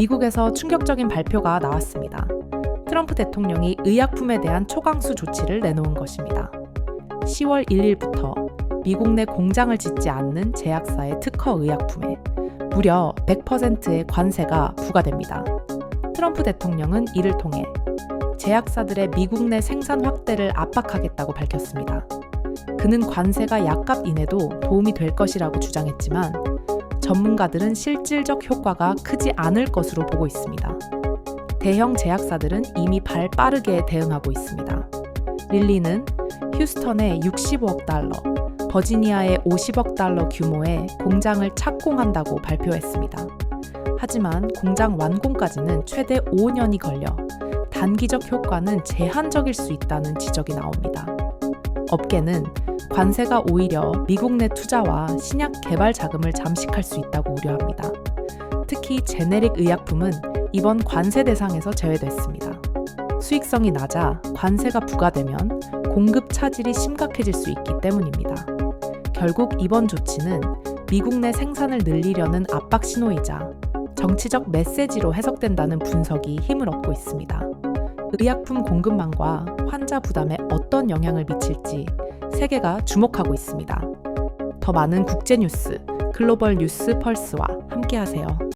미국에서 충격적인 발표가 나왔습니다. 트럼프 대통령이 의약품에 대한 초강수 조치를 내놓은 것입니다. 10월 1일부터 미국 내 공장을 짓지 않는 제약사의 특허 의약품에 무려 100%의 관세가 부과됩니다. 트럼프 대통령은 이를 통해 제약사들의 미국 내 생산 확대를 압박하겠다고 밝혔습니다. 그는 관세가 약값 인해도 도움이 될 것이라고 주장했지만 전문가들은 실질적 효과가 크지 않을 것으로 보고 있습니다. 대형 제약사들은 이미 발 빠르게 대응하고 있습니다. 릴리는 휴스턴에 65억 달러, 버지니아에 50억 달러 규모의 공장을 착공한다고 발표했습니다. 하지만 공장 완공까지는 최대 5년이 걸려 단기적 효과는 제한적일 수 있다는 지적이 나옵니다. 업계는 관세가 오히려 미국 내 투자와 신약 개발 자금을 잠식할 수 있다고 우려합니다. 특히 제네릭 의약품은 이번 관세 대상에서 제외됐습니다. 수익성이 낮아 관세가 부과되면 공급 차질이 심각해질 수 있기 때문입니다. 결국 이번 조치는 미국 내 생산을 늘리려는 압박 신호이자 정치적 메시지로 해석된다는 분석이 힘을 얻고 있습니다. 의약품 공급망과 환자 부담에 어떤 영향을 미칠지 세계가 주목하고 있습니다. 더 많은 국제 뉴스, 글로벌 뉴스 펄스와 함께하세요.